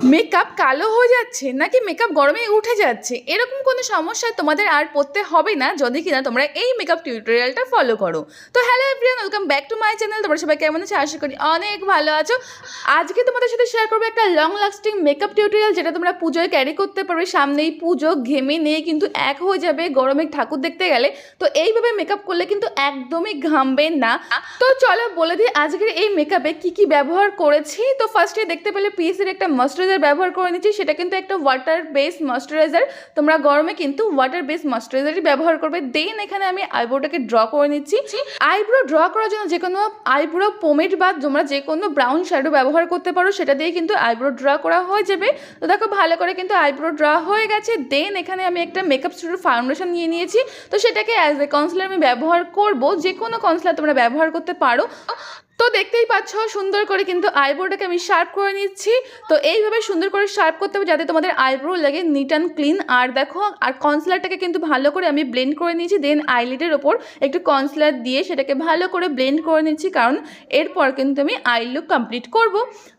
Makeup কালো হয়ে যাচ্ছে নাকি মেকআপ গরমে উঠে যাচ্ছে? এরকম কোনো সমস্যায় তোমাদের আর পড়তে হবে না যদি কিনা তোমরা এই মেকআপ টিউটোরিয়ালটা ফলো করো। তো hello everyone welcome back to my channel তোমরা সবাই কেমন আছো? আশা করি অনেক ভালো আছো। আজকে তোমাদের সাথে শেয়ার করব একটা লং লাস্টিং মেকআপ টিউটোরিয়াল যেটা তোমরা পুজোয় ক্যারি করতে পারবে। সামনেই পুজো, ঘেমে নিয়ে কিন্তু এক হয়ে যাবে গরমে ঠাকুর দেখতে গেলে। তো এইভাবে মেকআপ করলে কিন্তু একদমই ঘামবে না। তো চলো বলে দিই আজকের এই মেকআপে কি কি ব্যবহার করেছি। তো ফার্স্টে দেখতে পেলে পিএসির একটা ময়শ্চারাইজার ব্যবহার করে নিচ্ছি, সেটা কিন্তু একটা ওয়াটার বেস ময়শ্চারাইজার তোমরা গরমে কিন্তু ওয়াটার বেস ময়শ্চারাইজারই ব্যবহার করবে। দেন এখানে আমি আইব্রোটাকে ড্র করে নিচ্ছি। আইব্রো ড্র করার জন্য যে কোনো আইব্রো পোমেট বা তোমরা যে কোনো ব্রাউন শ্যাডো ব্যবহার করতে পারো, সেটা দিয়ে কিন্তু আইব্রো ড্র করা হয়ে যাবে। তো দেখো, ভালো করে কিন্তু আইব্রো ড্র হয়ে গেছে। দেন এখানে আমি একটা মেকআপ স্টুডিও ফাউন্ডেশন নিয়ে নিয়েছি। তো সেটাকে অ্যাজ এ কনসিলার আমি ব্যবহার করব। যে কোনো কনসিলার তোমরা ব্যবহার করতে পারো। তো দেখতেই পাচ্ছ, সুন্দর করে কিন্তু আইব্রোটাকে আমি শার্প করে নিচ্ছি। তো এইভাবে সুন্দর করে শার্প করতে হবে যাতে তোমাদের আইব্রো লাগে নিট অ্যান্ড ক্লিন আর দেখো, আর কনসিলারটাকে কিন্তু ভালো করে আমি ব্লেন্ড করে নিয়েছি। দেন আইলিডের ওপর একটু কনসিলার দিয়ে সেটাকে ভালো করে ব্লেন্ড করে নিচ্ছি। কারণ এরপর কিন্তু আমি আই লুক কমপ্লিট করব।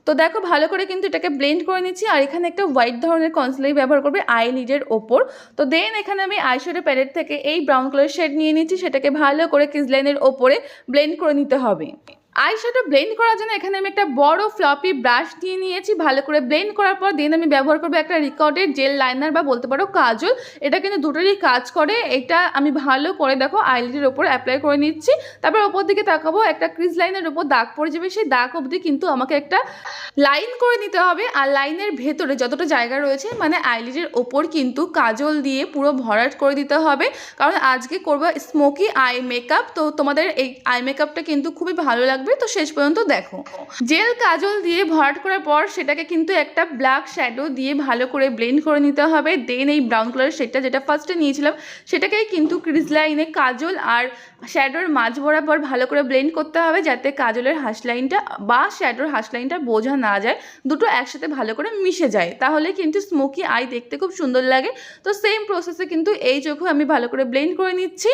তো দেখো, ভালো করে কিন্তু এটাকে ব্লেন্ড করে নিচ্ছি। আর এখানে একটা হোয়াইট ধরনের কনসিলার ব্যবহার করবে আই লিডের ওপর। তো দেন এখানে আমি আইশ্যাডো প্যালেট থেকে এই ব্রাউন কালার শেড নিয়ে নিচ্ছি। সেটাকে ভালো করে কিজলাইনের ওপরে ব্লেন্ড করে নিতে হবে। আইশ্যাডো ব্লেন্ড করার জন্য এখানে আমি একটা বড় ফ্লপি ব্রাশ দিয়ে নিয়েছি। ভালো করে ব্লেন্ড করার পর দেন আমি ব্যবহার করব একটা রিকর্ডের জেল লাইনার বা বলতে পারো কাজল। এটা কিন্তু দুটোরই কাজ করে। এটা আমি ভালো করে দেখো আইলিডের ওপর অ্যাপ্লাই করে নিচ্ছি। তারপর ওপর দিকে তাকাবো, একটা ক্রিজ লাইনের ওপর দাগ পড়ে যাবে। সেই দাগ অবধি কিন্তু আমাকে একটা লাইন করে নিতে হবে। আর লাইনের ভেতরে যতটা জায়গা রয়েছে মানে আইলিডের ওপর কিন্তু কাজল দিয়ে পুরো ভরাট করে দিতে হবে। কারণ আজকে করব স্মোকি আই মেকআপ। তো তোমাদের এই আই মেকআপটা কিন্তু খুবই ভালো লাগবে। তো শেষ পর্যন্ত দেখো। জেল কাজল দিয়ে ভরাট করার পর সেটাকে কিন্তু একটা ব্ল্যাক শ্যাডো দিয়ে ভালো করে ব্লেন্ড করে নিতে হবে। দেন এই ব্রাউন কালার শেডটা যেটা ফার্স্টে নিয়েছিলাম, সেটাকেই কিন্তু ক্রিজ লাইনে কাজল আর শ্যাডোর মাঝ বরাবর ভালো করে ব্লেন্ড করতে হবে যাতে কাজলের হাস লাইনটা বা শ্যাডোর হাস লাইনটা বোঝা না যায়। দুটো একসাথে ভালো করে মিশে যায়। তাহলে কিন্তু স্মোকি আই দেখতে খুব সুন্দর লাগে। তো সেম প্রসেসে কিন্তু এই চোখও আমি ভালো করে ব্লেন্ড করে নিচ্ছি।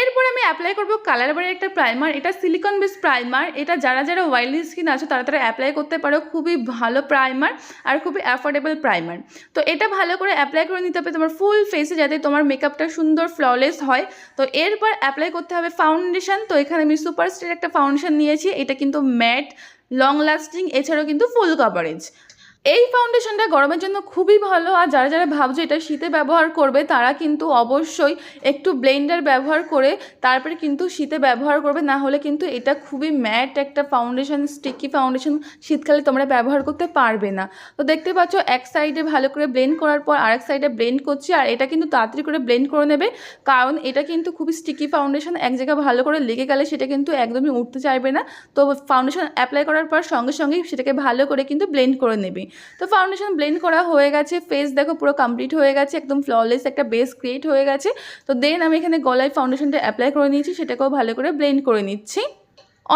এরপর আমি অ্যাপ্লাই করব কালার বারের একটা প্রাইমার এটা সিলিকন বেস প্রাইমার এটা যারা যারা ওয়াইলি স্কিন আছে, তারা তারা অ্যাপ্লাই করতে পারো। খুবই ভালো প্রাইমার আর খুবই অ্যাফোর্ডেবল প্রাইমার তো এটা ভালো করে অ্যাপ্লাই করে নিতে হবে তোমার ফুল ফেসে যাতে তোমার মেকআপটা সুন্দর ফ্ললেস হয়। তো এরপর অ্যাপ্লাই করতে হবে ফাউন্ডেশন তো এখানে আমি সুপার সুপারস্টার একটা ফাউন্ডেশন নিয়েছি। এটা কিন্তু ম্যাট লং লাস্টিং এছাড়াও কিন্তু ফুল কভারেজ এই ফাউন্ডেশনটা গরমের জন্য খুবই ভালো। আর যারা যারা ভাবছ এটা শীতে ব্যবহার করবে, তারা কিন্তু অবশ্যই একটু ব্লেন্ডার ব্যবহার করে, তারপরে কিন্তু শীতে ব্যবহার করবে। না হলে কিন্তু এটা খুবই ম্যাট একটা ফাউন্ডেশন স্টিকি ফাউন্ডেশন শীতকালে তোমরা ব্যবহার করতে পারবে না। তো দেখতে পাচ্ছ, এক সাইডে ভালো করে ব্লেন্ড করার পর আরেক সাইডে ব্লেন্ড করছি। আর এটা কিন্তু তাড়াতাড়ি করে ব্লেন্ড করে নেবে, কারণ এটা কিন্তু খুবই স্টিকি ফাউন্ডেশন এক জায়গায় ভালো করে লেগে গেলে সেটা কিন্তু একদমই উঠতে চাইবে না। তো ফাউন্ডেশন অ্যাপ্লাই করার পর সঙ্গে সঙ্গে সেটাকে ভালো করে কিন্তু ব্লেন্ড করে নেবে। তো ফাউন্ডেশন ব্লেন্ড করা হয়ে গেছে ফেস দেখো পুরো কমপ্লিট হয়ে গেছে, একদম ফ্ললেস একটা বেস ক্রিয়েট হয়ে গেছে। তো দেন আমি এখানে গলায় ফাউন্ডেশনটা অ্যাপ্লাই করে নিয়েছি, সেটাকেও ভালো করে ব্লেন্ড করে নিচ্ছি।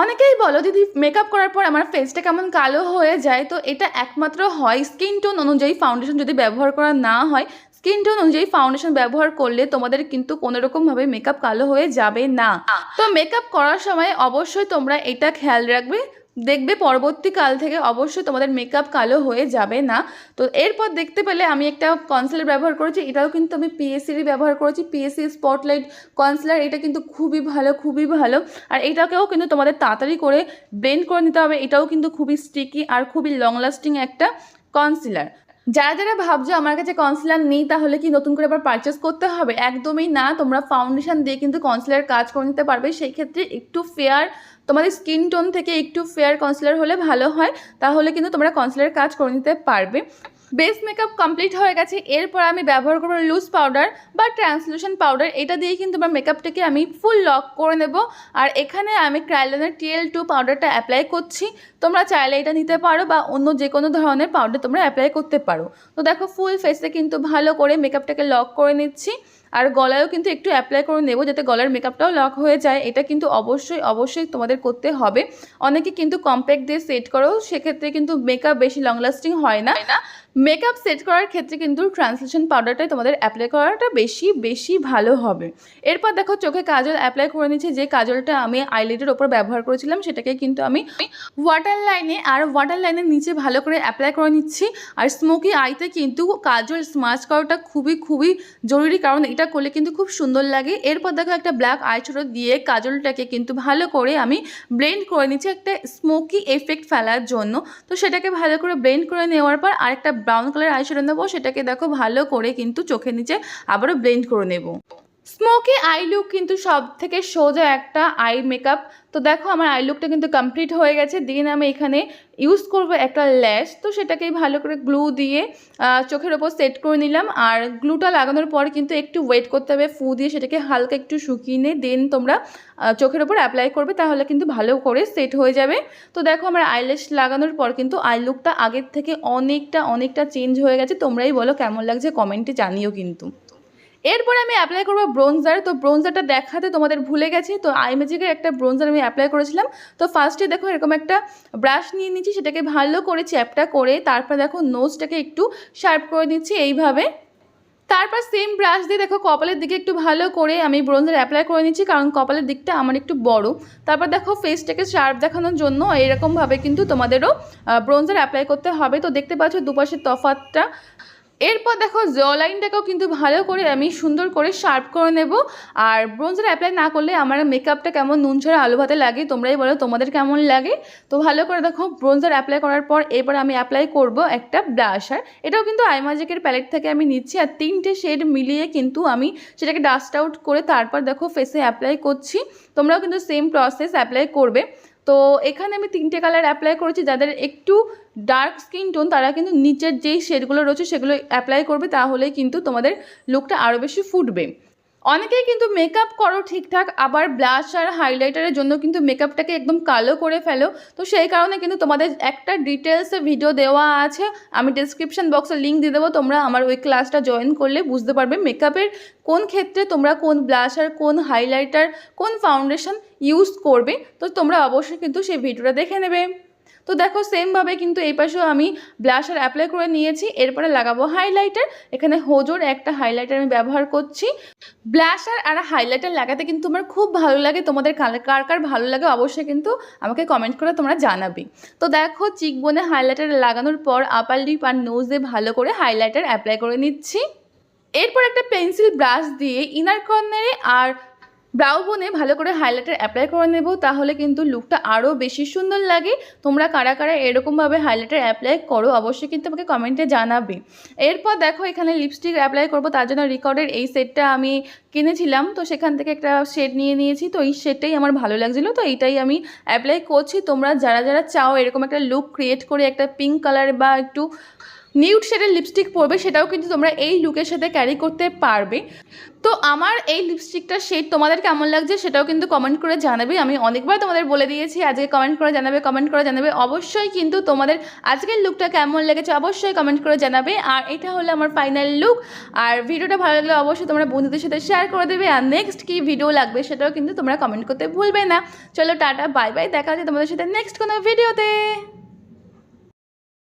অনেকেই বলো, দিদি মেকআপ করার পর আমার ফেসটা কেমন কালো হয়ে যায়? তো এটা একমাত্র হয় স্কিন টোন অনুযায়ী ফাউন্ডেশন যদি ব্যবহার করা না হয় স্কিন টোন অনুযায়ী ফাউন্ডেশন ব্যবহার করলে তোমাদের কিন্তু কোনোরকমভাবে মেকআপ কালো হয়ে যাবে না। তো মেকআপ করার সময় অবশ্যই তোমরা এটা খেয়াল রাখবে দেখবে পরবর্তীকাল থেকে অবশ্যই তোমাদের মেকআপ কালো হয়ে যাবে না। তো এরপর দেখতে পেলে আমি একটা কনসিলার ব্যবহার করেছি, এটাও কিন্তু আমি পিএসসিরই ব্যবহার করেছি। পিএসসি স্পটলাইট কনসিলার এটা কিন্তু খুবই ভালো খুবই ভালো। আর এটাকেও কিন্তু তোমাদের তাড়াতাড়ি করে ব্লেন্ড করে নিতে হবে, এটাও কিন্তু খুবই স্টিকি আর খুবই লং লাস্টিং একটা কনসিলার যারা যারা ভাবছ আমার কাছে কনসিলার নেই, তাহলে কি নতুন করে আবার পারচেস করতে হবে? একদমই না, তোমরা ফাউন্ডেশন দিয়ে কিন্তু কনসিলার কাজ করে নিতে পারবে। সেই ক্ষেত্রে একটু ফেয়ার তোমাদের স্কিন টোন থেকে একটু ফেয়ার কনসিলার হলে ভালো হয়, তাহলে কিন্তু তোমরা কনসিলার কাজ করে নিতে পারবে। বেস মেকআপ কমপ্লিট হয়ে গেছে, এরপর আমি ব্যবহার করব লুজ পাউডার বা ট্রান্সলুশন পাউডার এটা দিয়ে কিন্তু আমার মেকআপটাকে আমি ফুল লক করে নেব। আর এখানে আমি ক্রাইলনের টিএল টু পাউডারটা অ্যাপ্লাই করছি, তোমরা চাইলে এটা নিতে পারো বা অন্য যে কোনো ধরনের পাউডার তোমরা অ্যাপ্লাই করতে পারো। তো দেখো ফুল ফেসে কিন্তু ভালো করে মেকআপটাকে লক করে নিচ্ছি। আর গলায়ও কিন্তু একটু অ্যাপ্লাই করে নেব যাতে গলার মেকআপটাও লক হয়ে যায়। এটা কিন্তু অবশ্যই অবশ্যই তোমাদের করতে হবে। অনেকে কিন্তু কম্প্যাক্ট দিয়ে সেট করো সেক্ষেত্রে কিন্তু মেকআপ বেশি লং লাস্টিং হয় না। মেকআপ সেট করার ক্ষেত্রে কিন্তু ট্রান্সলেশন পাউডারটাই তোমাদের অ্যাপ্লাই করাটা বেশি বেশি ভালো হবে। এরপর দেখো চোখে কাজল অ্যাপ্লাই করে নিচ্ছি। যে কাজলটা আমি আইলিডের ওপর ব্যবহার করেছিলাম, সেটাকে কিন্তু আমি ওয়াটার লাইনে আর ওয়াটার লাইনের নিচে ভালো করে অ্যাপ্লাই করে নিচ্ছি। আর স্মোকি আইতে কিন্তু কাজল স্মাচ করাটা খুবই খুবই জরুরি। কারণ এটা করলে কিন্তু খুব সুন্দর লাগে। এরপর দেখো একটা ব্ল্যাক আইশ্যাডো দিয়ে কাজলটাকে কিন্তু ভালো করে আমি ব্লেন্ড করে নিচ্ছি একটা স্মোকি এফেক্ট ফেলার জন্য। তো সেটাকে ভালো করে ব্লেন্ড করে নেওয়ার পর আরেকটা ব্রাউন কালার আইশ্যাডো নেব। সেটাকে দেখো ভালো করে কিন্তু চোখের নিচে আবারও ব্লেন্ড করে নেব। স্মোকি আই লুক কিন্তু সব থেকে সোজা একটা আই মেকআপ তো দেখো আমার আই লুকটা কিন্তু কমপ্লিট হয়ে গেছে। দিন আমি এখানে ইউজ করব একটা ল্যাশ তো সেটাকেই ভালো করে গ্লু দিয়ে চোখের ওপর সেট করে নিলাম। আর গ্লুটা লাগানোর পর কিন্তু একটু ওয়েট করতে হবে, ফু দিয়ে সেটাকে হালকা একটু শুকিয়ে নিয়ে দেন তোমরা চোখের ওপর অ্যাপ্লাই করবে, তাহলে কিন্তু ভালো করে সেট হয়ে যাবে। তো দেখো আমার আইল্যাশ লাগানোর পর কিন্তু আই লুকটা আগের থেকে অনেকটা অনেকটা চেঞ্জ হয়ে গেছে। তোমরাই বলো কেমন লাগছে কমেন্টে জানিও কিন্তু। এরপরে আমি অ্যাপ্লাই করব ব্রোঞ্জার তো ব্রোঞ্জারটা দেখাতে তোমাদের ভুলে গেছি, তো আই ম্যাজিকের একটা ব্রোঞ্জার আমি অ্যাপ্লাই করেছিলাম। তো ফার্স্টে দেখো এরকম একটা ব্রাশ নিয়ে নিচ্ছি, সেটাকে ভালো করে চ্যাপটা করে তারপর দেখো নোজটাকে একটু শার্প করে নিচ্ছি এইভাবে। তারপর সেম ব্রাশ দিয়ে দেখো কপালের দিকে একটু ভালো করে আমি ব্রোঞ্জার অ্যাপ্লাই করে নিচ্ছি, কারণ কপালের দিকটা আমার একটু বড়। তারপর দেখো ফেসটাকে শার্প দেখানোর জন্য এরকমভাবে কিন্তু তোমাদেরও ব্রোঞ্জার অ্যাপ্লাই করতে হবে। তো দেখতে পাচ্ছ দুপাশের তফাতটা এরপর দেখো, জ লাইনটাকেও কিন্তু ভালো করে আমি সুন্দর করে শার্প করে নেব। আর ব্রোঞ্জার অ্যাপ্লাই না করলে আমার মেকআপটা কেমন নুন ছাড়া আলু ভাতে লাগে, তোমরাই বলো তোমাদের কেমন লাগে। তো ভালো করে দেখো, ব্রোঞ্জার অ্যাপ্লাই করার পর এবার আমি অ্যাপ্লাই করব একটা ব্লাশার এটাও কিন্তু আইমাজিকের প্যালেট থেকে আমি নিচ্ছি, আর তিনটে শেড মিলিয়ে কিন্তু আমি সেটাকে ডাস্ট আউট করে তারপর দেখো, ফেসে অ্যাপ্লাই করছি। তোমরাও কিন্তু সেম প্রসেস অ্যাপ্লাই করবে। তো এখানে আমি তিনটে কালার অ্যাপ্লাই করেছি, যাদের একটু ডার্ক স্কিন টোন তারা কিন্তু নিচের যেই শেডগুলো রয়েছে, সেগুলো অ্যাপ্লাই করবে, তাহলেই কিন্তু তোমাদের লুকটা আরও বেশি ফুটবে। অনেকেই কিন্তু মেকআপ করো ঠিকঠাক, আবার ব্লাশ আর হাইলাইটারের জন্য কিন্তু মেকআপটাকে একদম কালো করে ফেলো। তো সেই কারণে কিন্তু তোমাদের একটা ডিটেলসে ভিডিও দেওয়া আছে, আমি ডিসক্রিপশন বক্সে লিঙ্ক দিয়ে দেবো, তোমরা আমার ওই ক্লাসটা জয়েন করলে বুঝতে পারবে মেকআপের কোন ক্ষেত্রে তোমরা কোন ব্লাশ আর কোন হাইলাইটার কোন ফাউন্ডেশন ইউজ করবে। তো তোমরা অবশ্যই কিন্তু সেই ভিডিওটা দেখে নেবে। তো দেখো সেমভাবে কিন্তু এই পাশেও আমি ব্লাশার অ্যাপ্লাই করে নিয়েছি। এরপরে লাগাবো হাইলাইটার এখানে হোজোর একটা হাইলাইটার আমি ব্যবহার করছি। ব্লাশার আর হাইলাইটার লাগাতে কিন্তু আমার খুব ভালো লাগে। তোমাদের কার কার ভালো লাগে অবশ্যই কিন্তু আমাকে কমেন্ট করে তোমরা জানাবে। তো দেখো চিক বোনে হাইলাইটার লাগানোর পর আপার লিপ আর নোজে ভালো করে হাইলাইটার অ্যাপ্লাই করে নিচ্ছি। এরপর একটা পেন্সিল ব্রাশ দিয়ে ইনার কর্নারে আর ব্রাউ বোনে ভালো করে হাইলাইটার অ্যাপ্লাই করে নেব, তাহলে কিন্তু লুকটা আরও বেশি সুন্দর লাগে। তোমরা কারা কারা এরকমভাবে হাইলাইটার অ্যাপ্লাই করো, অবশ্যই কিন্তু আমাকে কমেন্টে জানাবে। এরপর দেখো, এখানে লিপস্টিক অ্যাপ্লাই করব, তার জন্য রেকর্ডের এই সেটটা আমি কিনেছিলাম, তো সেখান থেকে একটা শেড নিয়ে নিয়েছি, তো এই শেডটাই আমার ভালো লাগছিল, তো এইটাই আমি অ্যাপ্লাই করছি। তোমরা যারা যারা চাও এরকম একটা লুক ক্রিয়েট করে, একটা পিঙ্ক কালার বা একটু নিউড শেডের লিপস্টিক পরবে, সেটাও কিন্তু তোমরা এই লুকের সাথে ক্যারি করতে পারবে। তো আমার এই লিপস্টিকটার শেড তোমাদের কেমন লাগছে সেটাও কিন্তু কমেন্ট করে জানাবে। আমি অনেকবার তোমাদের বলে দিয়েছি, আজকে কমেন্ট করে জানাবে কমেন্ট করে জানাবে। অবশ্যই কিন্তু তোমাদের আজকের লুকটা কেমন লেগেছে অবশ্যই কমেন্ট করে জানাবে। আর এটা হলো আমার ফাইনাল লুক আর ভিডিওটা ভালো লাগলে অবশ্যই তোমরা বন্ধুদের সাথে শেয়ার করে দেবে। আর নেক্সট কী ভিডিও লাগবে সেটাও কিন্তু তোমরা কমেন্ট করতে ভুলবে না। চলো টাটা বাই বাই দেখা হচ্ছে তোমাদের সাথে নেক্সট কোনো ভিডিওতে